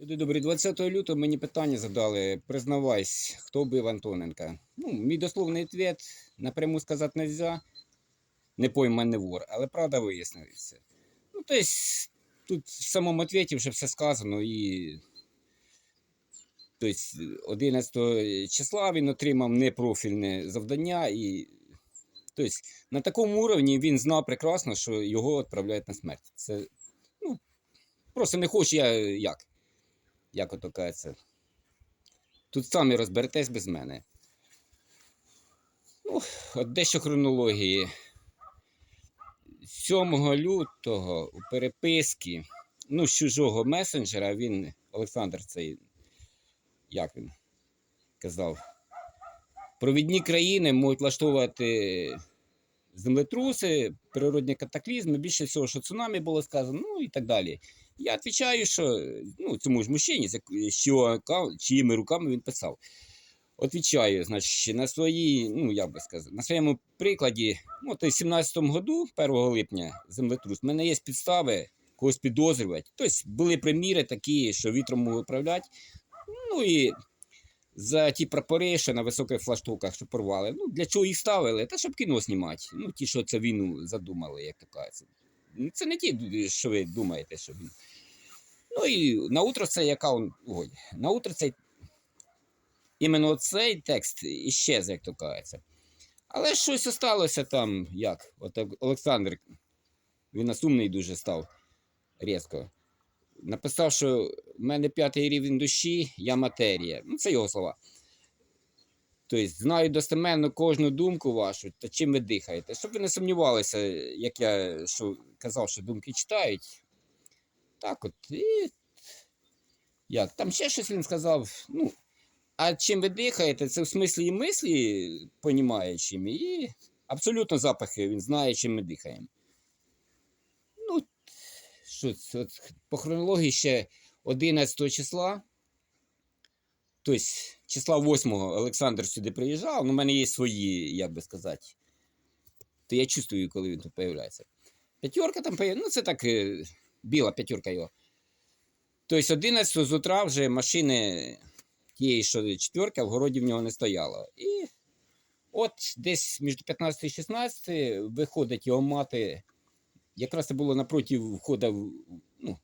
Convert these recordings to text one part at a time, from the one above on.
Люди добрі, 20 лютого мені питання задали. Признавайся, хто вбив Антоненка. Ну, мій дословний відповідь напряму сказати не можна. Не пойман не вор, але правда вияснилася. Ну, тобто, тут в самому відповіді вже все сказано і. Тобто, 11 числа він отримав непрофільне завдання і. Тобто, на такому уровні він знав прекрасно, що його відправляють на смерть. Це, ну, просто не хочу я як як ото кажеться. Тут самі розберетесь без мене. Ну, от дещо хронології. 7 лютого у переписки, ну, з чужого месенджера, він, Олександр, цей, як він казав, провідні країни можуть влаштовувати землетруси, природні катаклізми, більше всього, що цунамі було сказано, ну і так далі. Я відповідаю, що ну, цьому ж мужчині, що, чиїми руками він писав. Отвічаю, значить, на свої, ну як би сказати, на своєму прикладі, ну, то в 17-му году, 1 липня, землетрус, в мене є підстави когось підозрювати. Тобто були приміри такі, що вітром можуть управляти. Ну і за ті прапори, що на високих флаштоках, що порвали. Ну, для чого їх ставили? Та щоб кіно знімати. Ну, ті, що це війну задумали, як то кажеться. Ну, Це не ті, що ви думаєте, що він. Ну і на утро цей аккаунт. Ой, на утро цей. Іменно цей текст іщез, як то кажеться. Але щось осталося там, як? От Олександр, він насумний дуже став різко. Написав, що в мене п'ятий рівень душі, я матерія. Ну, це його слова. Тобто, знаю достеменно кожну думку вашу та чим ви дихаєте. Щоб ви не сумнівалися, як я що, казав, що думки читають. Так от. І... Як? Там ще щось він сказав. Ну, а чим ви дихаєте, це в смислі і мислі, понімаючими, і абсолютно запахи він знає, чим ми дихаємо. Ну, що от, по хронології ще 11 числа. Тобто, числа 8 Олександр сюди приїжджав, ну, в мене є свої, як би сказати. То я чувствую, коли він тут появляється. П'ятерка там появляється, ну це так, е, біла п'ятерка його. Тобто 11 з утра вже машини тієї, що четверка, в городі в нього не стояло. І от десь між 15 і 16 виходить його мати. Якраз це було напроти входу, ну,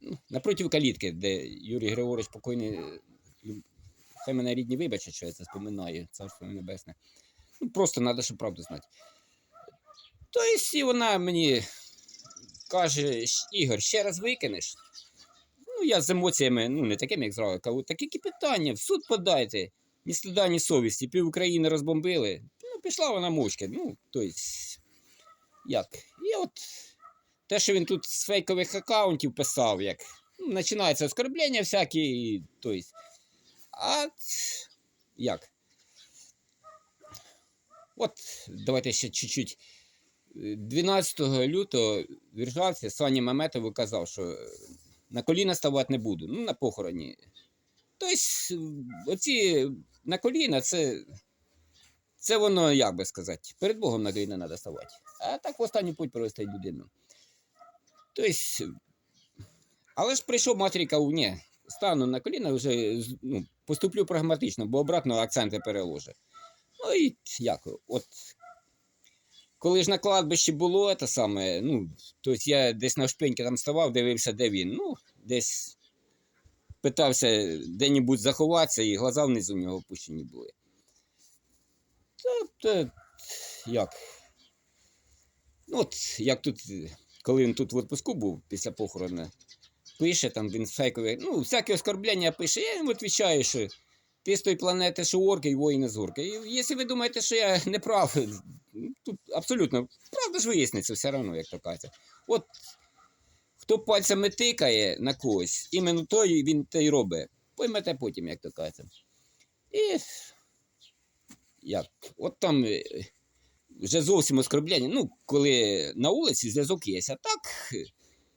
ну, напроти калітки, де Юрій Григорович покойний. Хай мене рідні вибачать, що я це споминаю, царство небесне. Ну, просто треба, щоб правду знати. Тобто, і вона мені каже: Ігор, ще раз викинеш. Ну, я з емоціями, ну, не такими, як зразу, кажу, такі питання, в суд подайте. Ні сліда, ні совісті, пів України розбомбили. Ну, пішла вона мовчки. Ну, тобто, як? І от те, що він тут з фейкових аккаунтів писав, як ну, починаються оскорблення всякі, тобто, а як? От, давайте ще чуть-чуть. 12 лютого в Віржавці Саня Маметов казав, що е, на коліна ставати не буду. Ну, на похороні. Тобто, оці на коліна це, це воно, як би сказати, перед Богом на коліна треба ставати. А так в останній путь провести людину. Тобто, але ж прийшов матері і кажу, ні, стану на коліна, вже ну, поступлю прагматично, бо обратно акценти переложу. Ну і як, от коли ж на кладбищі було те саме, ну, тобто я десь на шпиньки там ставав, дивився, де він. Ну, десь питався де-небудь заховатися, і глаза внизу в нього опущені були. Тобто, як? Ну, от як тут, коли він тут в відпуску був після похорону, пише там він фейкові, ну, всякі оскорблення пише, я йому відповідаю, що ти з тої планети, що орки, і воїни з орки. І якщо ви думаєте, що я не прав, тут абсолютно правда ж виясниться все одно, як то кажеться. От хто пальцями тикає на когось, іменно той він те й робить. Поймете потім, як то кажеться. І як? От там е, вже зовсім оскорблення. Ну, коли на вулиці зв'язок є, а так,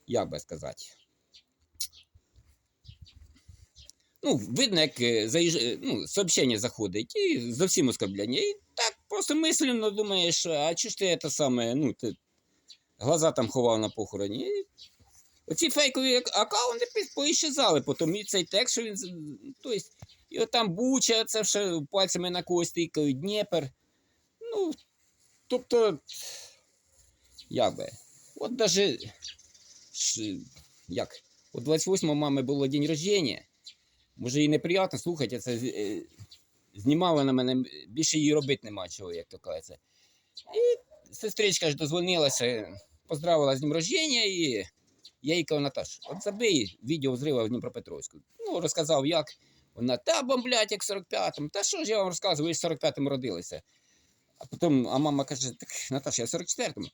як би сказати. Ну, видно, як е, заїж... е, ну, сообщення заходить, і зовсім оскорблення. І так просто мисленно думаєш, а чи ж ти це саме, ну, ти глаза там ховав на похороні. І Оці фейкові ак- аккаунти поіщезали, потім і цей текст, що він. Тобто, і от там Буча, це все пальцями на когось тикають, Дніпер. Ну, тобто, як би, от даже, як, от 28 мами було день рождения, може їй неприємно слухати, це е, знімала на мене, більше їй робити нема чого, як то кажеться. І сестричка ж дозвонилася, поздравила з днем рождения і я їй кажу, Наташ, от забий відео зрива в Дніпропетровську. Ну, розказав, як. Вона, та бомблять, як в 45-му. Та що ж я вам розказую, ви ж в 45-му родилися. А потім, а мама каже, так, Наташа, я в 44-му.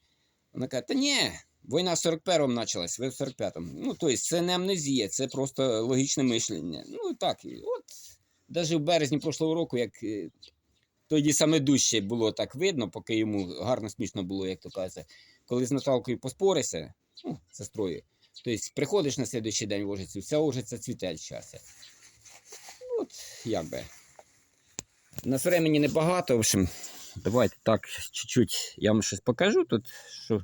Вона каже, та ні, війна в 41-му почалась, ви в 45-му. Ну, тобто, це не амнезія, це просто логічне мишлення. Ну, так, от, навіть в березні прошлого року, як е, тоді саме дужче було так видно, поки йому гарно смішно було, як то кажеться, коли з Наталкою поспорися, ну, сестрою, тобто приходиш на слідуючий день в Ужицю, вся Ужиця цвіте щастя. От, як би. Нас времени небагато, в общем, давайте так, чуть-чуть я вам щось покажу тут, що.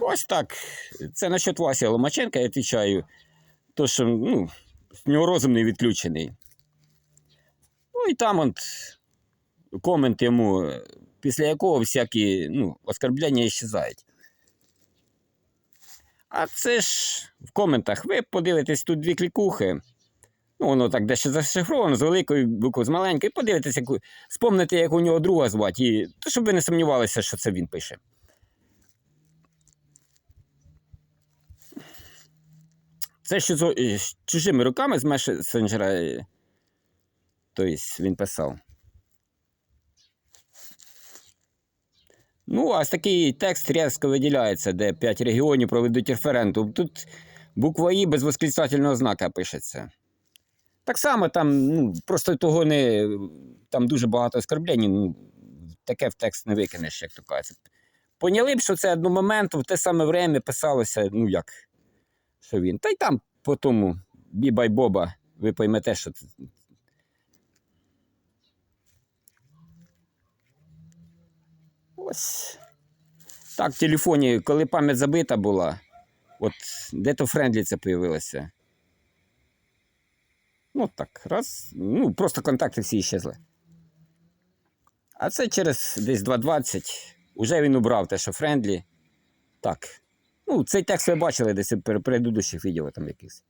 Ось так. Це насчет Васі Ломаченка, я відповідаю. То, що ну, з нього розум не відключений. Ну і там от комент йому, після якого всякі ну, оскорблення іщезають. А це ж в коментах ви подивитесь тут дві клікухи. Ну, воно так дещо зашифровано, з великої букви, з маленької. Подивитесь, яку, спомните, як у нього друга звати, і, щоб ви не сумнівалися, що це він пише. Це що з е, чужими руками з месенджера. Тобто він писав. Ну, а такий текст різко виділяється, де 5 регіонів проведуть референдум. Тут буква І без восклицательного знака пишеться. Так само там, ну, просто того не. Там дуже багато оскорблень, ну, таке в текст не викинеш, як то кажеться. Поняли б, що це одномоментно в те саме время писалося, ну як, що він. Та й там по тому бібай Боба, ви поймете, що це. Ось. Так, в телефоні, коли пам'ять забита була, от де то френдлі це появилося. Ну так, раз. Ну, просто контакти всі щезли. А це через десь 2.20. Уже він убрав те, що френдлі. Так. Ну, цей текст ви бачили десь в предыдущих відео там якихось.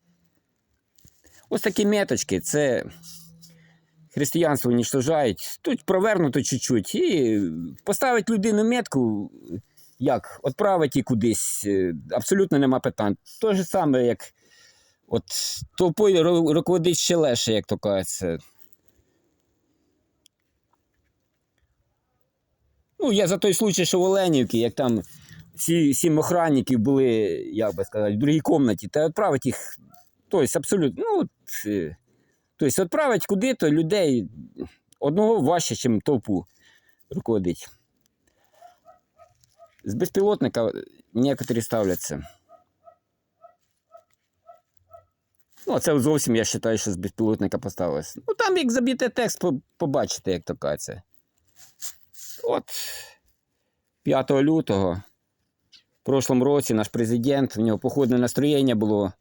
Ось такі меточки, це християнство уничтожають. Тут провернуто чуть-чуть. І поставить людину метку, як, відправить її кудись. е, Абсолютно нема питань. То ж саме, як от толпою ру- руководить ще легше, як то кажеться. Ну, я за той случай, що в Оленівці, як там всі сім охранників були, як би сказати, в другій кімнаті, та відправить їх. Тобто, абсолютно, ну, е, тобто, відправить куди-то людей одного важче, ніж толпу руководить. З безпілотника некоторі ставляться. Ну, це зовсім я вважаю, що з безпілотника поставилось. Ну, там, як заб'єте текст, побачите, як то кажеться. От 5 лютого в прошлому році наш президент, в нього походне настроєння було,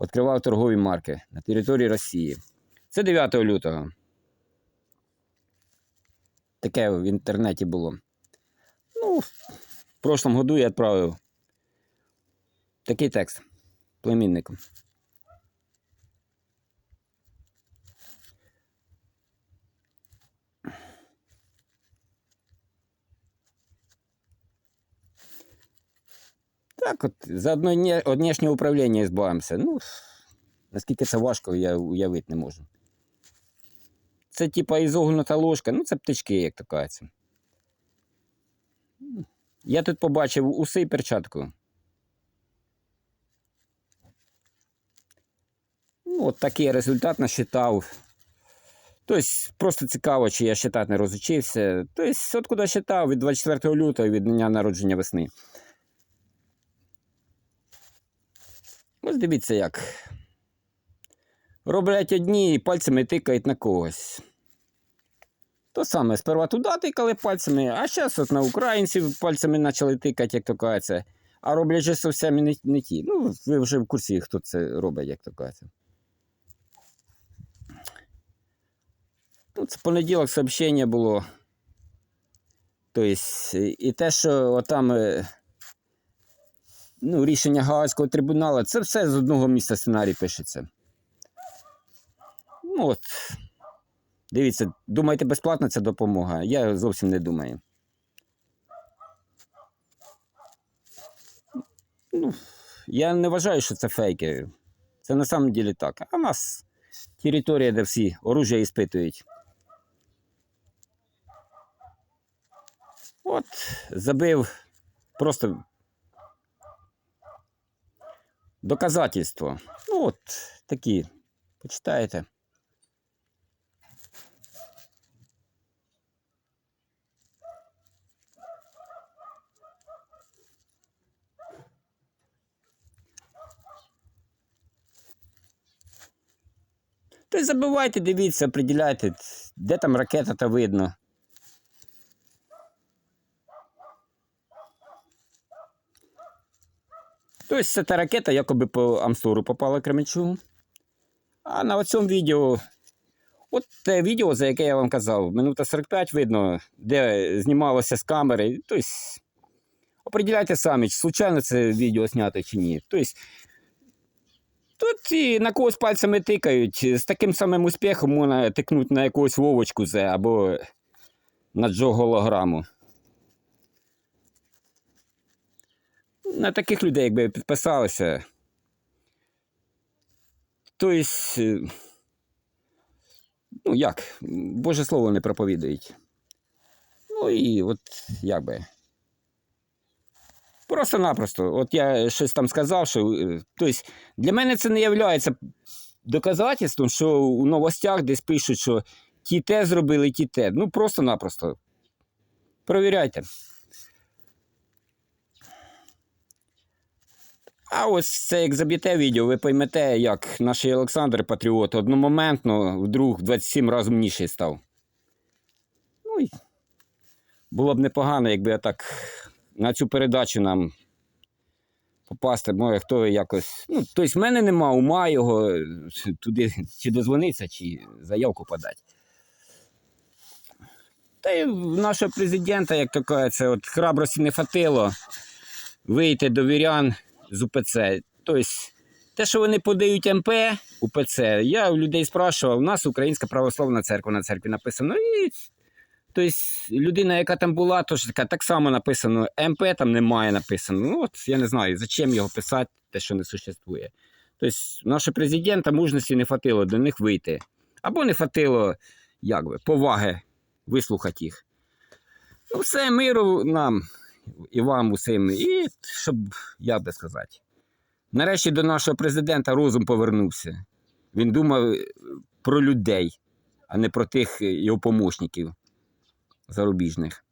відкривав торгові марки на території Росії. Це 9 лютого. Таке в інтернеті було. Ну, в прошлому году я відправив такий текст племіннику. Так, от заодно від управління збавимося. Ну, наскільки це важко, я уявити не можу. Це типа ізогнута ложка, ну це птички, як то кажеться. Я тут побачив уси і перчатку. Ну, от такий результат насчитав. Тобто, просто цікаво, чи я считати не розучився. Тобто, от куди считав від 24 лютого від дня народження весни. Ось дивіться як. Роблять одні і пальцями тикають на когось. То саме, сперва туди тикали пальцями, а зараз от на українців пальцями почали тикати, як то кажеться. А роблять же зовсім не, не ті. Ну, ви вже в курсі, хто це робить, як то кажеться. Тут з понеділок сообщення було. Тобто, і те, що отам е, ну, рішення Гаазького трибуналу, це все з одного місця сценарій пишеться. Ну от. Дивіться, думаєте, безплатна ця допомога? Я зовсім не думаю. Ну, я не вважаю, що це фейки. Це на самом деле так. А в нас територія, де всі оружие іспитують. От, забив просто доказательство. Ну, от такі. Почитаєте. То й забивайте, дивіться, определяйте, де там ракета та видно. Тобто це та ракета якоби по Амстору попала Кременчугу. А на цьому відео, от те відео, за яке я вам казав, минута 45 видно, де знімалося з камери. Тобто, определяйте самі, чи случайно це відео знято чи ні. Тобто, тут і на когось пальцями тикають. З таким самим успіхом можна тикнути на якусь Вовочку або на Джо голограму. На таких людей, якби підписалися. Тобто, е, ну як, Боже Слово не проповідують. Ну і от як би. Просто-напросто. От я щось там сказав, що. е, Тобто, для мене це не є доказательством, що у новостях десь пишуть, що ті те зробили, ті те. Ну, просто-напросто. Провіряйте. А ось це як заб'єте відео, ви поймете, як наш Олександр Патріот одномоментно вдруг 27 разів умніший став. Ну і було б непогано, якби я так на цю передачу нам попасти, може хто якось. Ну, тобто, в мене нема ума його туди чи дозвонитися, чи заявку подати. Та й нашого президента, як то кажеться, от храбрості не хватило вийти до вірян з УПЦ. Тобто, те, що вони подають МП УПЦ, я у людей спрашував, у нас Українська православна церква на церкві написано. І тобто, людина, яка там була, теж така так само написано. МП там немає написано. Ну, от я не знаю, зачем його писати, те, що не существує. Тобто, нашого президента мужності не хватило до них вийти. Або не хватило, як би, поваги вислухати їх. Ну, все, миру нам і вам усім. І щоб, як би сказати, нарешті до нашого президента розум повернувся. Він думав е, про людей, а не про тих його помощників зарубіжних.